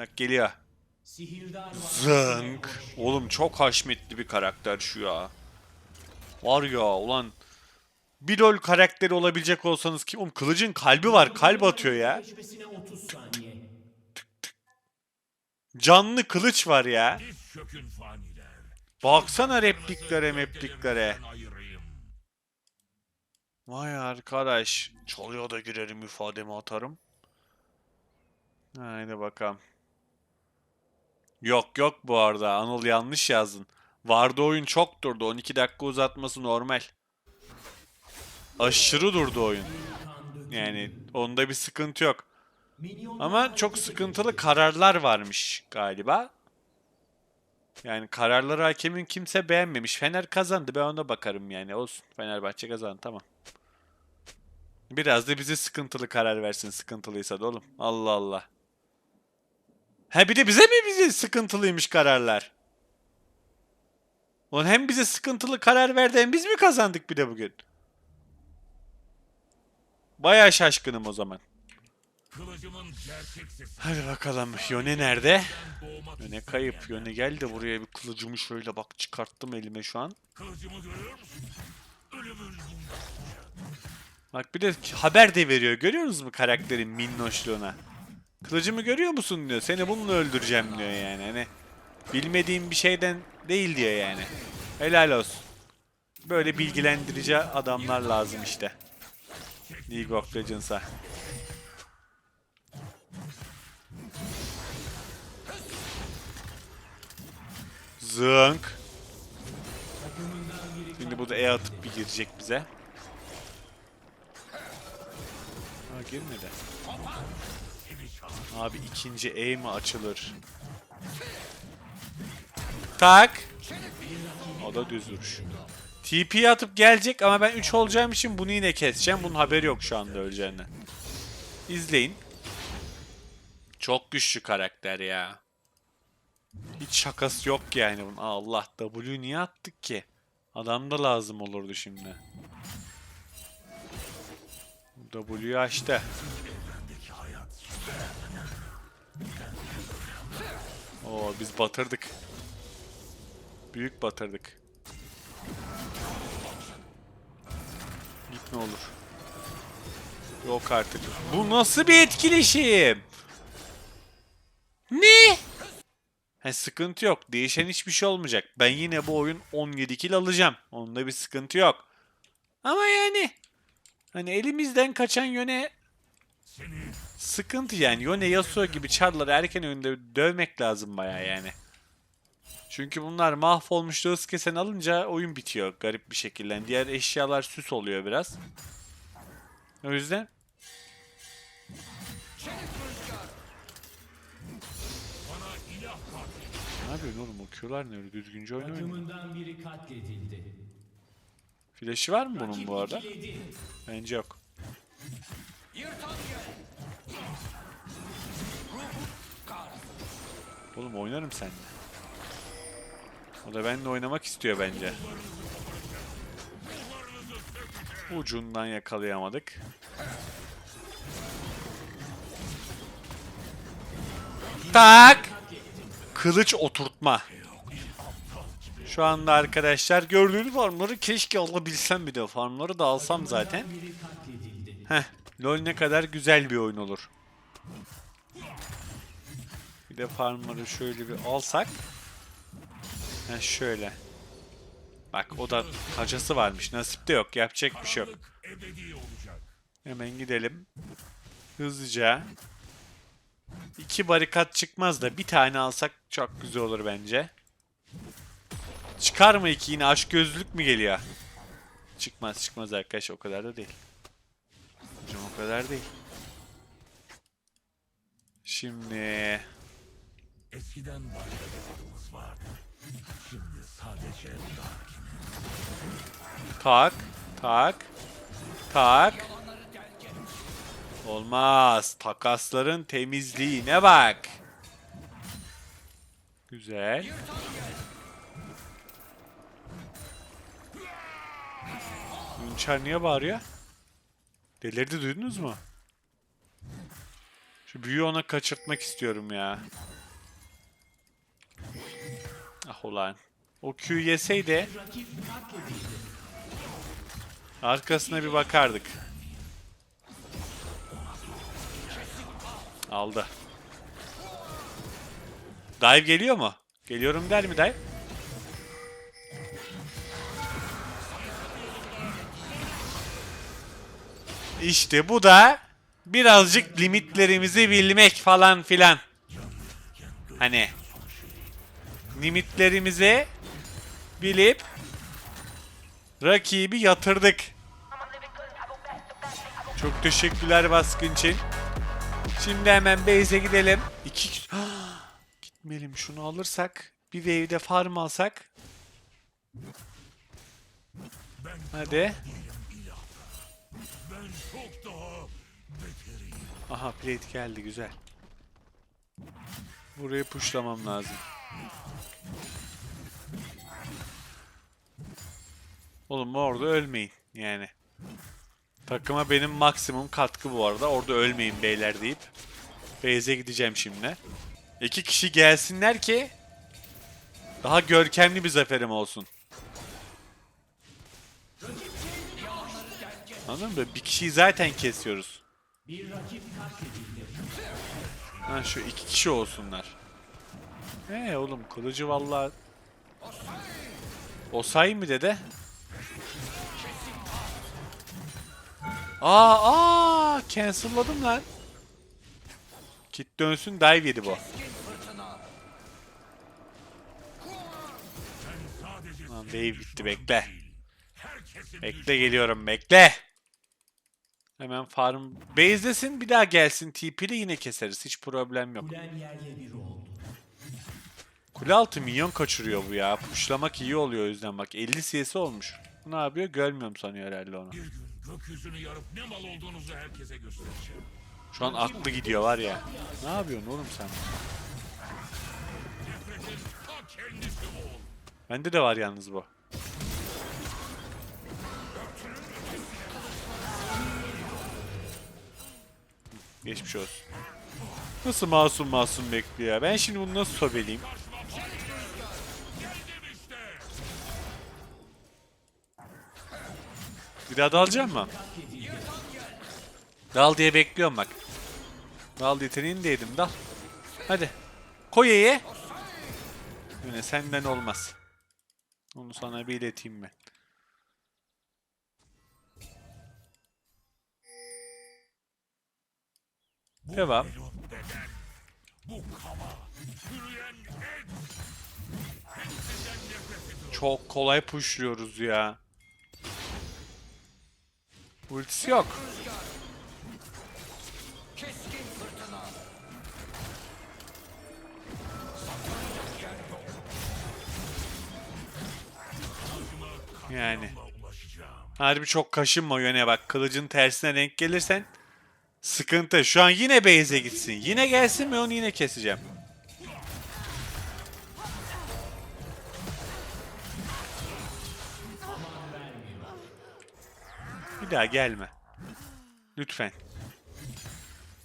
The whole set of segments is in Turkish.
Bak geliyor. Zınk. Oğlum çok haşmetli bir karakter şu ya. Var ya ulan bir lol karakteri olabilecek olsanız ki oğlum kılıcın kalbi var kalp atıyor ya. Geçmesine 30 saniye. Canlı kılıç var ya. Baksana repliklere mepliklere. Vay arkadaş. Çalıya da girerim ifademi atarım. Haydi bakalım. Yok yok bu arada. Anıl yanlış yazdın. Vardı oyun çok durdu. 12 dakika uzatması normal. Aşırı durdu oyun. Yani onda bir sıkıntı yok. Ama çok sıkıntılı kararlar varmış galiba. Yani kararları hakemin kimse beğenmemiş. Fener kazandı. Ben ona bakarım yani. Olsun. Fenerbahçe kazandı. Tamam. Biraz da bize sıkıntılı karar versin. Sıkıntılıysa da oğlum. Allah Allah. Ha bir de bize mi bize sıkıntılıymış kararlar? Ulan hem bize sıkıntılı karar verdi hem biz mi kazandık bir de bugün? Bayağı şaşkınım o zaman. Hadi bakalım. Yone nerede? Yone kayıp. Yone gel de buraya bir kılıcımı şöyle bak çıkarttım elime şu an. Bak bir de haber de veriyor. Görüyorsunuz mu karakterin minnoşluğuna? Kılıcımı görüyor musun diyor. Seni bununla öldüreceğim diyor yani. Hani bilmediğim bir şeyden değil diyor yani. Helal olsun. Böyle bilgilendirici adamlar lazım işte. League of Legends'a. Zınk. Şimdi bu da E atıp bir girecek bize. Ha girmedi. Abi ikinci E mi açılır? Tak. O da düz vuruş. TP atıp gelecek ama ben 3 olacağım için bunu yine keseceğim. Bunun haberi yok şu anda öleceğinden. İzleyin. Çok güçlü karakter ya. Hiç şakası yok yani bunun. Allah W niye attık ki? Adam da lazım olurdu şimdi. W'yu açtı. Oo biz batırdık. Büyük batırdık. Git ne olur. Yok artık. Bu nasıl bir etkileşim? Ne? He sıkıntı yok. Değişen hiçbir şey olmayacak. Ben yine bu oyun 17 kill alacağım. Onda bir sıkıntı yok. Ama yani hani elimizden kaçan yöne sıkıntı yani. Yone Yasuo gibi çarları erken oyunda dövmek lazım baya yani. Çünkü bunlar mahvolmuş hız kesen alınca oyun bitiyor garip bir şekilde. Yani diğer eşyalar süs oluyor biraz. O yüzden ne yapıyorsun oğlum o Q'lar ne öyle düzgünce oynuyor. Biri katledildi. Flash'ı var mı bunun bu arada? Bence yok. Oğlum oynarım seninle. O da benimle oynamak istiyor bence. Ucundan yakalayamadık. Tak! Kılıç oturtma. Şu anda arkadaşlar gördüğünüz farmları keşke alabilsem bir de farmları da alsam zaten. Heh, LoL ne kadar güzel bir oyun olur. Bir de farmları şöyle bir alsak. Heh, şöyle. Bak o da kacası varmış. Nasipte yok. Yapacak bir şey yok. Hemen gidelim. Hızlıca. İki barikat çıkmaz da bir tane alsak çok güzel olur bence. Çıkar mı iki yine aşk gözlülük mü geliyor? Çıkmaz çıkmaz arkadaş o kadar da değil. Hocam o kadar değil. Şimdi Eskiden başkalarımız vardı. Şimdi sadece tak tak tak. Olmaz. Takasların temizliğine bak. Güzel. Ünçer niye bağırıyor? Delirdi duydunuz mu? Şu büyüğü ona kaçırtmak istiyorum ya. Ah ulan. O Q yeseydi arkasına bir bakardık. Aldı. Dive geliyor mu? Geliyorum der mi Dive? İşte bu da birazcık limitlerimizi bilmek falan filan. Hani limitlerimizi bilip rakibi yatırdık. Çok teşekkürler baskın için. Şimdi hemen base'e gidelim. İki... Gitmeyelim şunu alırsak. Bir wave'de farm alsak. Hadi. Çok daha beteriyim. Aha plate geldi güzel. Burayı pushlamam lazım. Oğlum orada ölmeyin yani. Takıma benim maksimum katkı bu arada. Orada ölmeyin beyler deyip. Base'e gideceğim şimdi. İki kişi gelsinler ki daha görkemli bir zaferim olsun. Anladın mı? Bir kişiyi zaten kesiyoruz. Bir rakip. Ha şu iki kişi olsunlar. He oğlum kılıcı vallahi Osay mı dede? Aa aa cancel'ladım lan. Kit dönsün dive yedi bu. Lan wave bitti bekle. Bekle geliyorum bekle. Hemen farm base'desin bir daha gelsin TP'li yine keseriz hiç problem yok. Kule altı minyon kaçırıyor bu ya. Pushlamak iyi oluyor o yüzden bak 50 CS olmuş. Bu ne yapıyor görmüyorum sanıyor herhalde onu. gökyüzünü yarıp ne mal olduğunuzu herkese göstereceğim. Şu an aklı gidiyor var ya. Ne yapıyorsun oğlum sen? Bende de var yalnız bu. Geçmiş olsun. Nasıl masum masum bekliyor ya? Ben şimdi bunu nasıl sobeleyim? Bir daha dalacak mı? Dal diye bekliyorum bak. Dal yeteneğini de yedim dal. Hadi. Koy E'ye. Yine senden olmaz. Onu sana bir ileteyim ben. Ediyorum. Çok kolay pushluyoruz ya. Ultisi yok. Yani. Harbi çok kaşınma yöne bak. Kılıcın tersine denk gelirsen sıkıntı. Şu an yine base'e gitsin. Yine gelsin ve onu yine keseceğim. Bir daha gelme. Lütfen.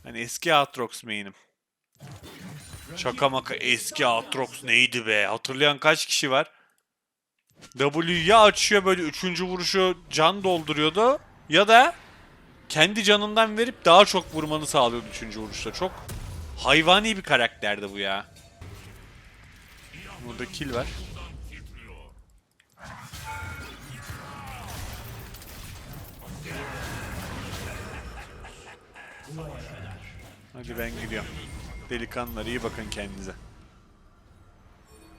Hani eski Aatrox main'im. Şaka maka eski Aatrox neydi be? Hatırlayan kaç kişi var? W'yi açıyor böyle üçüncü vuruşu can dolduruyordu. Ya da kendi canından verip daha çok vurmanı sağlıyordu üçüncü vuruşta. Çok hayvani bir karakterdi bu ya. Burada kill var. Hadi ben gidiyorum. Delikanlılar iyi bakın kendinize.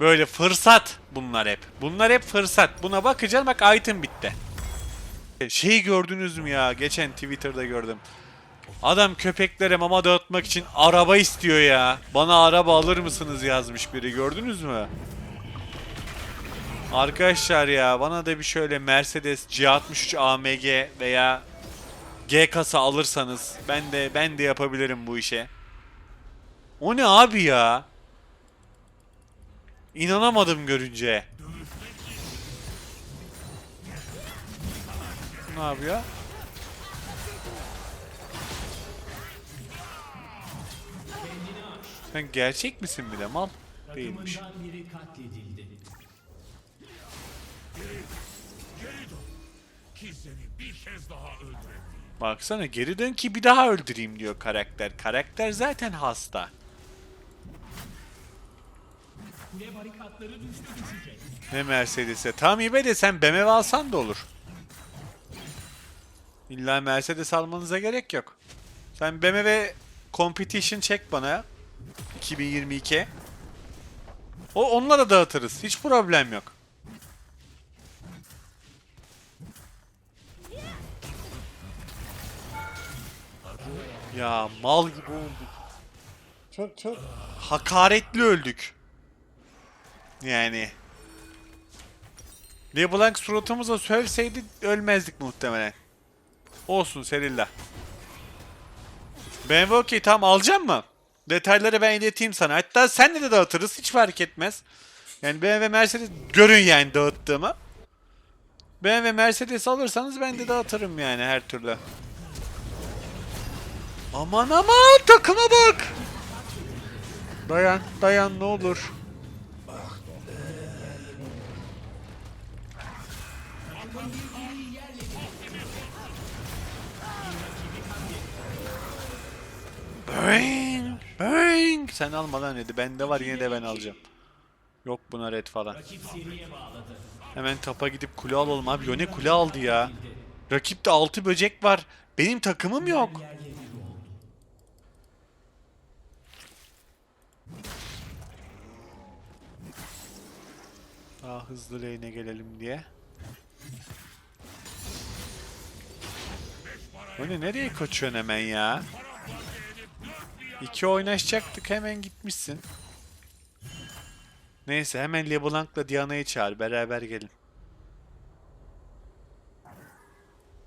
Böyle fırsat bunlar hep. Bunlar hep fırsat. Buna bakacaksın bak item bitti. Şeyi gördünüz mü ya? Geçen Twitter'da gördüm. Adam köpeklere mama dağıtmak için araba istiyor ya. Bana araba alır mısınız yazmış biri gördünüz mü? Arkadaşlar ya bana da bir şöyle Mercedes G63 AMG veya G kasa alırsanız ben de ben de yapabilirim bu işe. O ne abi ya? İnanamadım görünce. Ne yapıyor? Sen gerçek misin bir de mal? Değilmiş. Baksana geri dön ki bir daha öldüreyim diyor karakter. Karakter zaten hasta. Ne Mercedes'e. Tamam iyi be de sen BMW alsan da olur. İlla Mercedes almanıza gerek yok. Sen BMW Competition çek bana ya. 2022. O onunla da dağıtırız. Hiç problem yok. Ya mal gibi olduk. Çok çok hakaretli öldük. Yani. LeBlanc suratımıza sövseydi ölmezdik muhtemelen. Olsun Serilla. Okey tamam alacağım mı? Detayları ben ileteyim sana. Hatta senle de dağıtırız hiç fark etmez. Yani BMW Mercedes görün yani dağıttığımı. BMW Mercedes alırsanız ben de dağıtırım yani her türlü. Aman aman takıma bak. Dayan dayan ne olur. Bang! Bang! Sen almadan dedi. Bende var yine de ben alacağım. Yok buna red falan. Hemen tapa gidip kule alalım abi. Yone kule aldı ya. Rakipte 6 böcek var. Benim takımım yok. Daha hızlı lane'e gelelim diye. Yone nereye kaçıyorsun hemen ya? İki oynaşacaktık hemen gitmişsin. Neyse hemen LeBlanc'la Diana'yı çağır beraber gelin.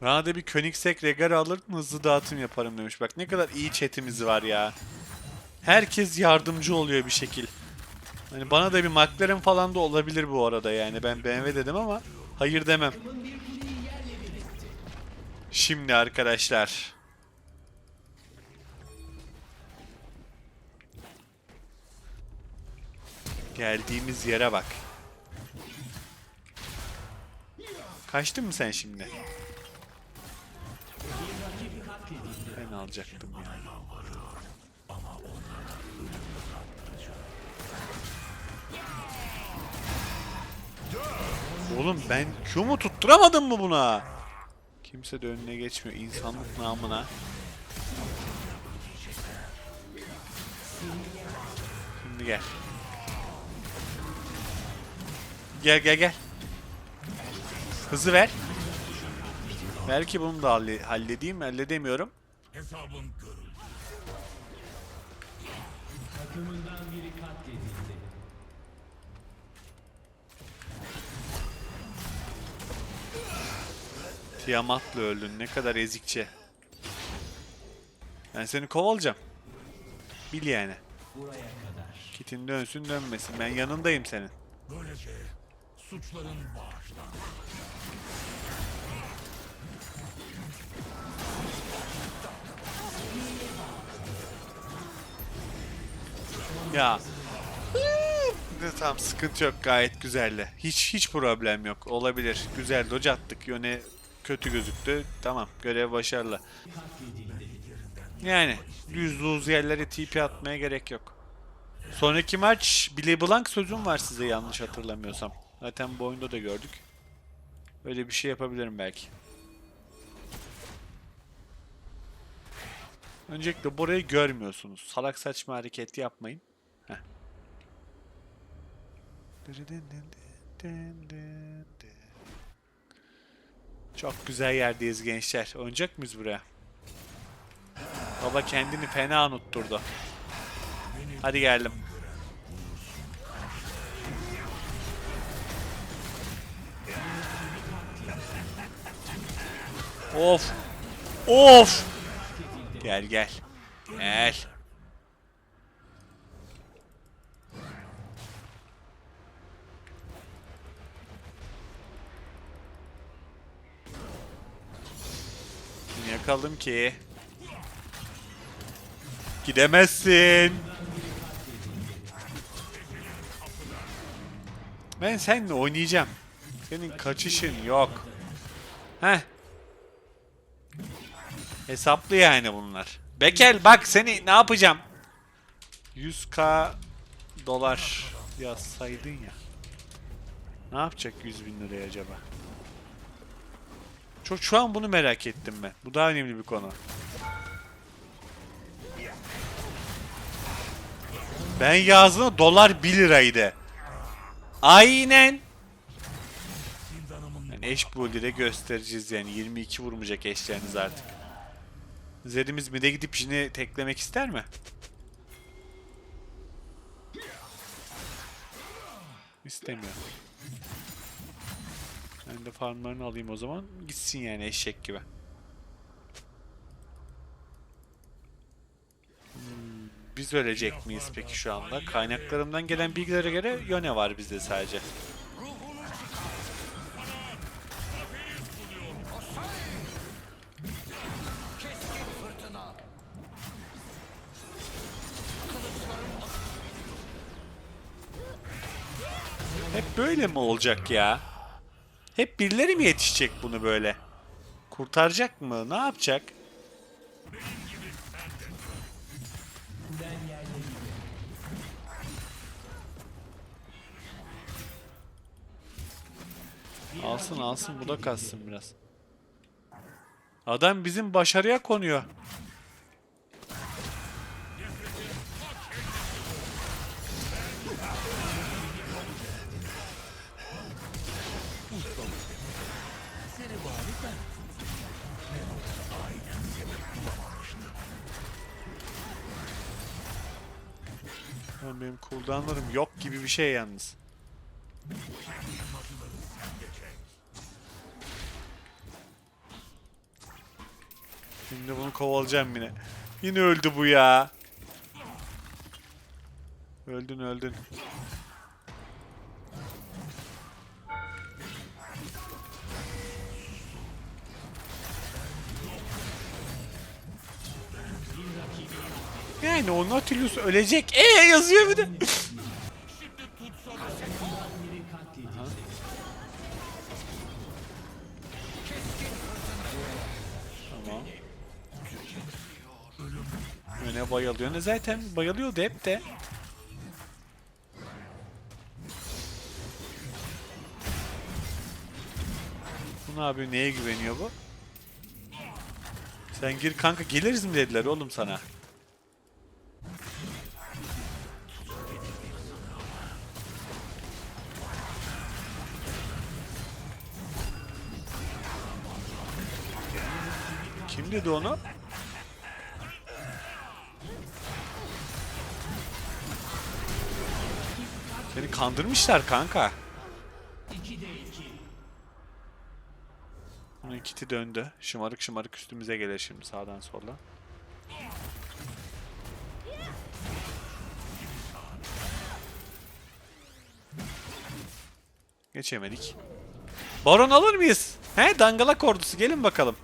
Bana da bir Königsegg Regar alır hızlı dağıtım yaparım demiş. Bak ne kadar iyi chatimiz var ya. Herkes yardımcı oluyor bir şekil. Hani bana da bir McLaren falan da olabilir bu arada yani. Ben BMW dedim ama hayır demem. Şimdi arkadaşlar. Geldiğimiz yere bak. Kaçtın mı sen şimdi? Ben alacaktım ya. Oğlum ben Q mu tutturamadım mı buna? Kimse de önüne geçmiyor insanlık namına. Şimdi gel. Gel gel gel. Hızı ver. Belki bunu da halle- halledeyim. Halledemiyorum. Tiamat'la öldün. Ne kadar ezikçe. Ben seni kovalayacağım. Bil yani. Buraya kadar. Kitin dönsün dönmesin. Ben yanındayım senin. Böylece suçların bağışlandı. Ya. Ne tamam sıkıntı yok gayet güzeldi. Hiç hiç problem yok. Olabilir. Güzel dodge attık. Yöne kötü gözüktü. Tamam görev başarılı. Yani düz luz yerlere TP atmaya gerek yok. Sonraki maç Bile Blanc sözüm var size yanlış hatırlamıyorsam. Zaten bu oyunda da gördük. Öyle bir şey yapabilirim belki. Öncelikle burayı görmüyorsunuz. Salak saçma hareket yapmayın. Heh. Çok güzel yerdeyiz gençler. Oynayacak mıyız buraya? Baba kendini fena unutturdu. Hadi geldim. Of. Of. Gel gel. Gel. Yakalım ki. Gidemezsin. Ben seninle oynayacağım. Senin kaçışın yok. Heh Hesaplı yani bunlar. Bekel bak seni ne yapacağım? 100k dolar yazsaydın ya. Ne yapacak 100 bin liraya acaba? Çok şu an bunu merak ettim ben. Bu daha önemli bir konu. Ben yazdığımda dolar 1 liraydı. Aynen. Yani eş bulire göstereceğiz yani. 22 vurmayacak eşleriniz artık. Zedimiz mide gidip yine teklemek ister mi? İstemiyor. Ben de farmlarını alayım o zaman. Gitsin yani eşek gibi. Hmm, Biz ölecek miyiz peki şu anda? Kaynaklarımdan gelen bilgilere göre Yone var bizde sadece. Hep böyle mi olacak ya? Hep birileri mi yetişecek bunu böyle? Kurtaracak mı? Ne yapacak? Alsın alsın bu da kassın biraz. Adam bizim başarıya konuyor. Lan benim cooldownlarım yok gibi bir şey yalnız. Şimdi bunu kovalayacağım yine. Yine öldü bu ya. Öldün öldün. Yani o Nautilus ölecek. E yazıyor bir de. Tamam. Öne bayılıyor. Ne zaten bayılıyordu hep de. Bu ne yapıyor? Neye güveniyor bu? Sen gir kanka geliriz mi dediler oğlum sana. Dedi onu? Seni kandırmışlar kanka. 2'de 2. Bunun kiti döndü. Şımarık şımarık üstümüze gelir şimdi sağdan soldan. Geçemedik. Baron alır mıyız? He dangalak ordusu gelin bakalım.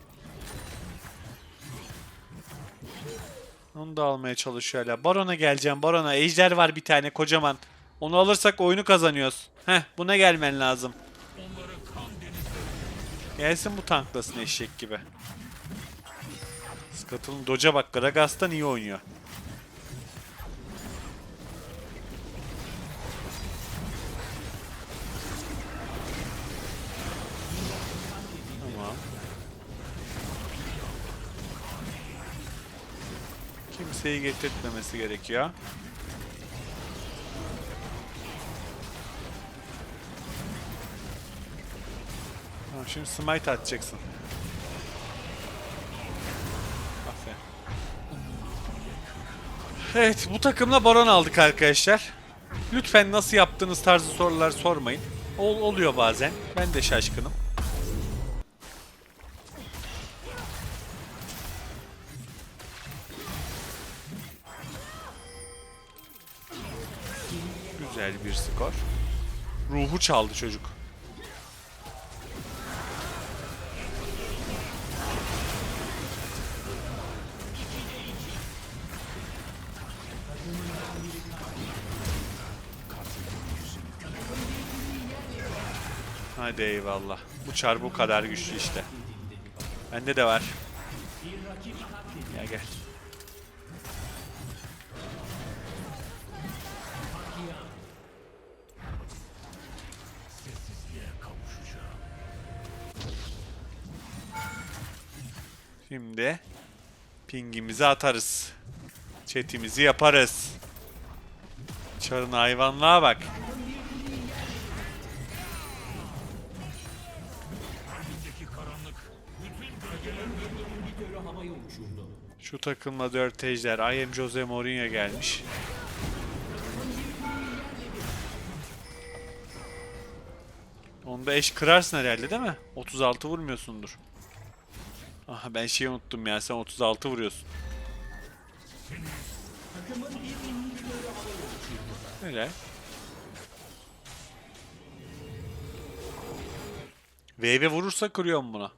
Da almaya çalışıyor hala. Baron'a geleceğim. Baron'a. Ejder var bir tane kocaman. Onu alırsak oyunu kazanıyoruz. Heh buna gelmen lazım. Gelsin bu tanklasın eşek gibi. Scuttle'ın doca bak. Gragas'tan iyi oynuyor. Kimseyi getirtmemesi gerekiyor. Tamam şimdi smite atacaksın. Aferin. Evet bu takımla baron aldık arkadaşlar. Lütfen nasıl yaptığınız tarzı sorular sormayın. Ol, oluyor bazen. Ben de şaşkınım. Ruhu çaldı çocuk. Hadi eyvallah. Bu çar bu kadar güçlü işte. Bende de var. Gel gel. Şimdi pingimizi atarız. Chatimizi yaparız. Çarın hayvanlığa bak. Şu takımla 4 ejder. I am Jose Mourinho gelmiş. Onda eş kırarsın herhalde değil mi? 36 vurmuyorsundur. Aha ben şeyi unuttum ya sen 36 vuruyorsun. Öyle. Wave'e vurursa kırıyorum buna.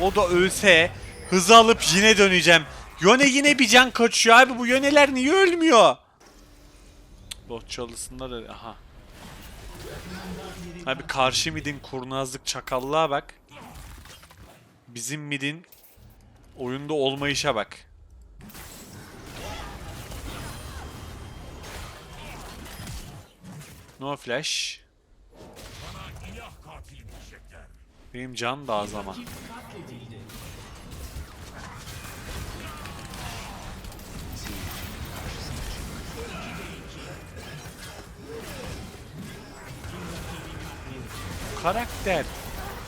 O da ölse hızı alıp yine döneceğim. Yone yine bir can kaçıyor abi bu yöneler niye ölmüyor? Bot çalısında da aha. Abi karşı midin kurnazlık çakallığa bak. Bizim midin oyunda olmayışa bak. No flash. Benim can da az ama. Karakter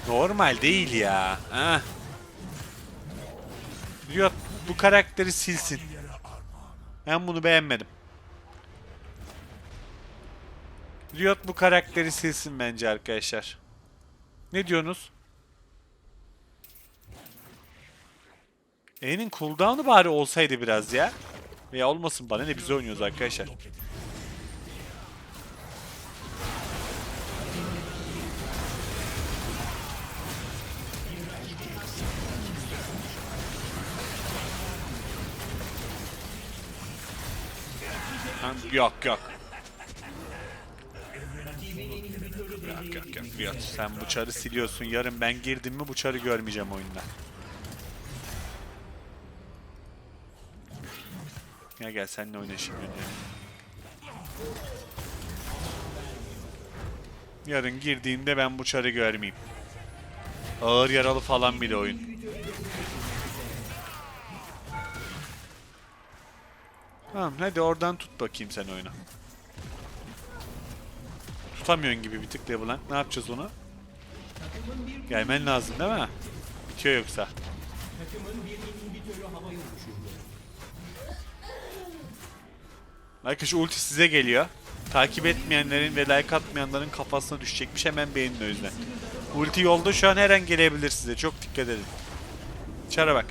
normal değil ya. Ha. Riot bu karakteri silsin. Ben bunu beğenmedim. Riot bu karakteri silsin bence arkadaşlar. Ne diyorsunuz? E'nin cooldown'u bari olsaydı biraz ya. Veya olmasın bana ne biz oynuyoruz arkadaşlar. Ha, Yok yok. Yok yok yok. Riot, Sen bu çarı siliyorsun. Yarın ben girdim mi bu çarı görmeyeceğim oyunda. Gel gel seninle oyna şimdi. Yarın girdiğinde ben bu çarı görmeyeyim. Ağır yaralı falan bile oyun. Tamam hadi oradan tut bakayım sen oyunu. Tutamıyorsun gibi bir tık LeBlanc. Ne yapacağız onu? Gelmen lazım değil mi? Bitiyor yoksa. Arkadaşlar ulti size geliyor. Takip etmeyenlerin ve like atmayanların kafasına düşecekmiş. Hemen beğenin o yüzden. Ulti yolda şu an her an gelebilir size. Çok dikkat edin. Çara bak.